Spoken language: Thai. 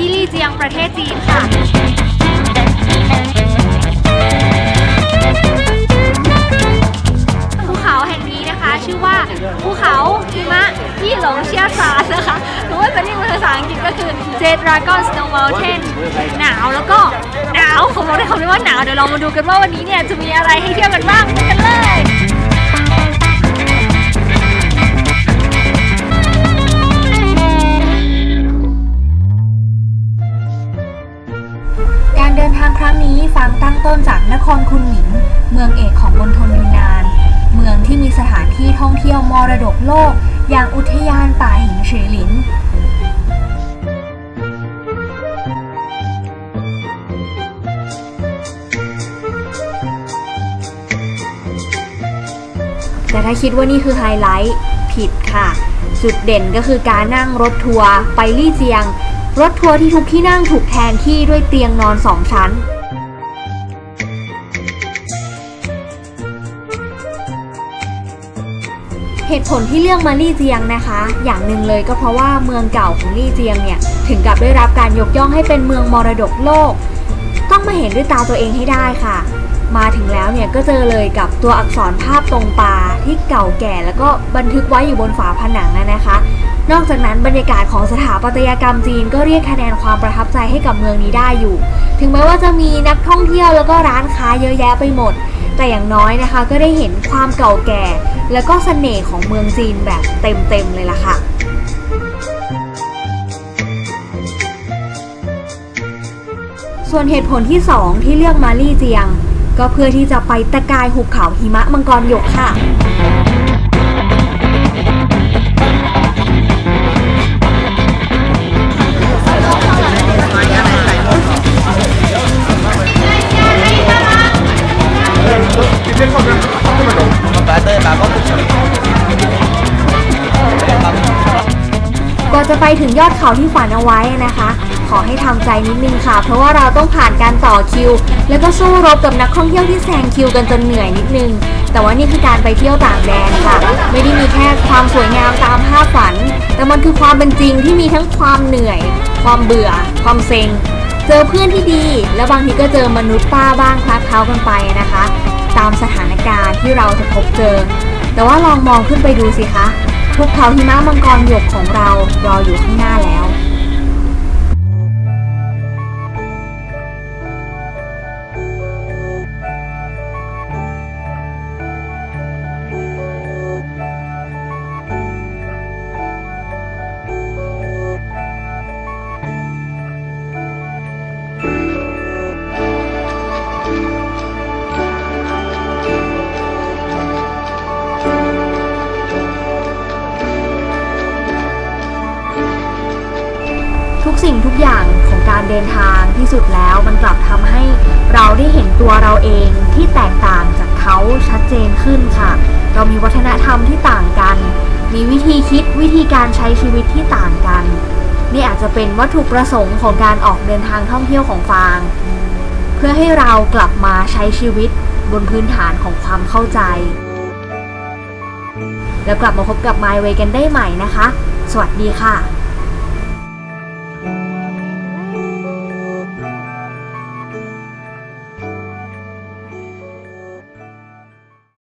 ที่ลี่เจียงประเทศจีนค่ะ ภูเขาแห่งนี้นะคะ ชื่อว่าภูเขาหิมะที่หลงเชี่ยวชาญนะคะหรือว่าจะเรียกเป็นภาษาอังกฤษก็คือ Jet Dragon Snow Mountain หนาวแล้วก็หนาวผมบอกได้คำนี้ว่าหนาวเดี๋ยวเรามาดูกันว่าวันนี้เนี่ยจะมีอะไรให้เที่ยวกันบ้างไปกันเลย สถานที่ท่องเที่ยวมรดกโลก อย่างอุทยานป่าหินฉือหลินแต่ถ้าคิดว่านี่คือไฮไลท์ผิดค่ะ จุดเด่นก็คือการนั่งรถทัวร์ไปลี่เจียง รถทัวร์ที่ทุกที่นั่งถูกแทนที่ด้วยเตียงนอนสองชั้น เหตุผลที่เลือกมาลี่เจียงนะคะ อย่างหนึ่งเลยก็เพราะว่าเมืองเก่าของลี่เจียงเนี่ยถึงกับได้รับการยกย่องให้เป็นเมืองมรดกโลก ต้องมาเห็นด้วยตาตัวเองให้ได้ค่ะ มาถึงแล้วเนี่ยก็เจอเลยกับตัวอักษรภาพตรงปลาที่เก่าแก่ แล้วก็บันทึกไว้อยู่บนฝาผนังนะนะคะ นอกจากนั้นบรรยากาศของสถาปัตยกรรมจีนก็เรียกคะแนนความประทับใจให้กับเมืองนี้ได้อยู่ ถึงแม้ว่าจะมีนักท่องเที่ยวแล้วก็ร้านค้าเยอะแยะไปหมด แต่อย่างน้อยนะคะก็ได้เห็นความเก่าแก่ และก็เสน่ห์ของเมืองจีนแบบเต็มๆเลยล่ะค่ะส่วนเหตุผลที่ 2 ที่เลือกมาลี่เจียง ก็เพื่อที่จะไปตะกายหุบเขาหิมะมังกรหยกค่ะ จะไปถึงยอดเขาที่ฝันเอาไว้นะคะ ขอให้ทำใจนิดนึงค่ะ เพราะว่าเราต้องผ่านการต่อคิว แล้วก็สู้รบกับนักท่องเที่ยวที่แซงคิวกันจนเหนื่อยนิดนึง แต่ว่านี่คือการไปเที่ยวต่างแดนค่ะ ไม่ได้มีแค่ความสวยงามตามภาพฝัน แต่มันคือความเป็นจริงที่มีทั้งความเหนื่อย ความเบื่อ ความเซ็ง เจอเพื่อนที่ดี แล้วบางทีก็เจอมนุษย์ป้าบ้างคลาดเคล้ากันไปนะคะ ตามสถานการณ์ที่เราจะพบเจอ แต่ว่าลองมองขึ้นไปดูสิคะ ภูเขาหิมะมังกรหยกของเรารออยู่ข้างหน้าแล้ว ทุกสิ่งทุกอย่างของการเดินทางที่สุดแล้วมันกลับทำให้เราได้เห็นตัวเราเองที่แตกต่างจากเขาชัดเจนขึ้นค่ะ เรามีวัฒนธรรมที่ต่างกัน มีวิธีคิดวิธีการใช้ชีวิตที่ต่างกัน นี่อาจจะเป็นวัตถุประสงค์ของการออกเดินทางท่องเที่ยวของฟาง เพื่อให้เรากลับมาใช้ชีวิตบนพื้นฐานของความเข้าใจ แล้วกลับมาพบกับ My Way กันได้ใหม่นะคะ สวัสดีค่ะ